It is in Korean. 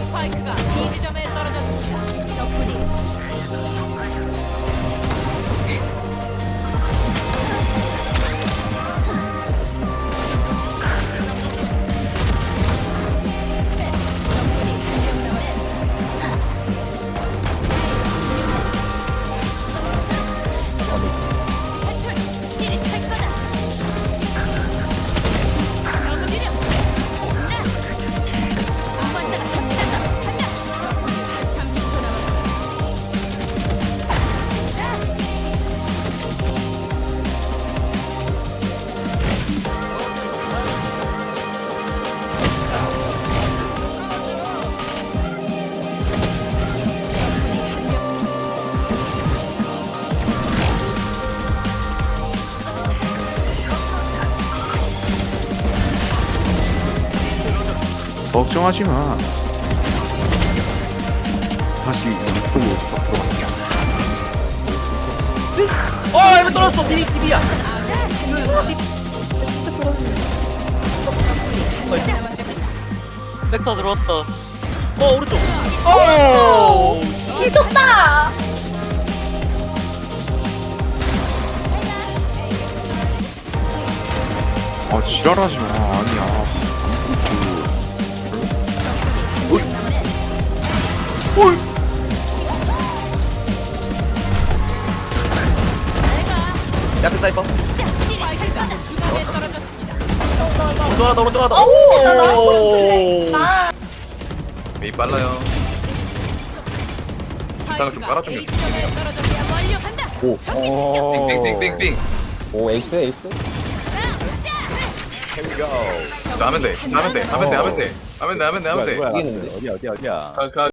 스파이크가 B 지점에 떨어졌습니다. 적군이 걱정하지 마. 다시 육성으로 싹 들어갔어. 어 이거 떨어졌어 미니 TV야 벡터 들어왔다. 어 오른쪽 오 미쳤다. 아 지랄하지 마. 아니야. 어이. 야크 사이퍼. 오른쪽 하나 더 오른쪽 하나 더. 나 메이 빨라요. 식당을 좀 깔아주면. 오. 어. 빙빙빙빙빙. 오 에이스 에이스 진짜 하면 돼. 진짜 하면 돼. 하면 돼. 하면 돼. 하면 돼. 하면 돼. 하면 돼. 어디야 어디야 어디야 가, 가.